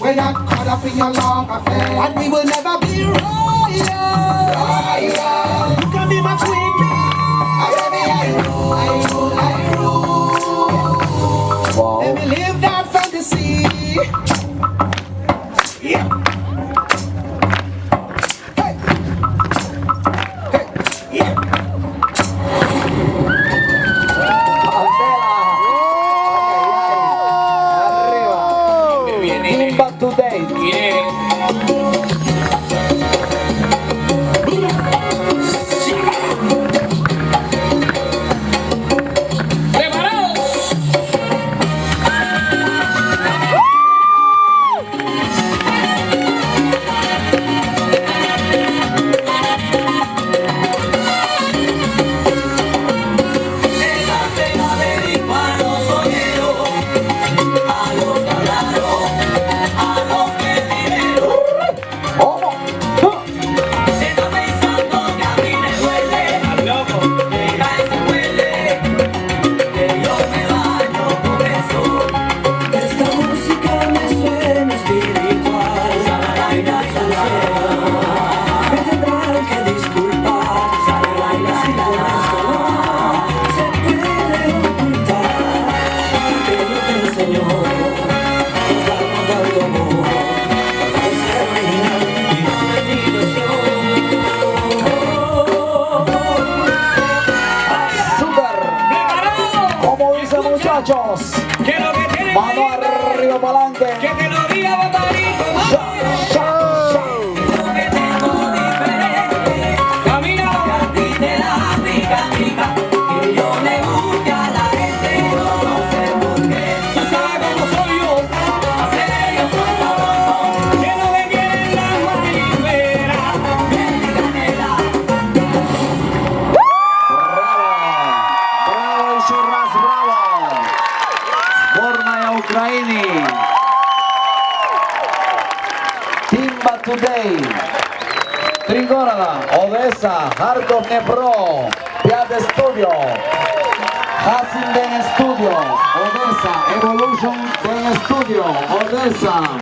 We're not caught up in your long affair, and we will never be royal. Arriba. Timba Today. Muchachos, ¡Que lo que tiene mano arriba para adelante. ¡Que te lo diga! Ukraini. Timba Today. Tringorana, Odessa, Harkov Dnepro, Piazza Studio, Hasinden Studio, Odessa, Evolution Studio, Odessa.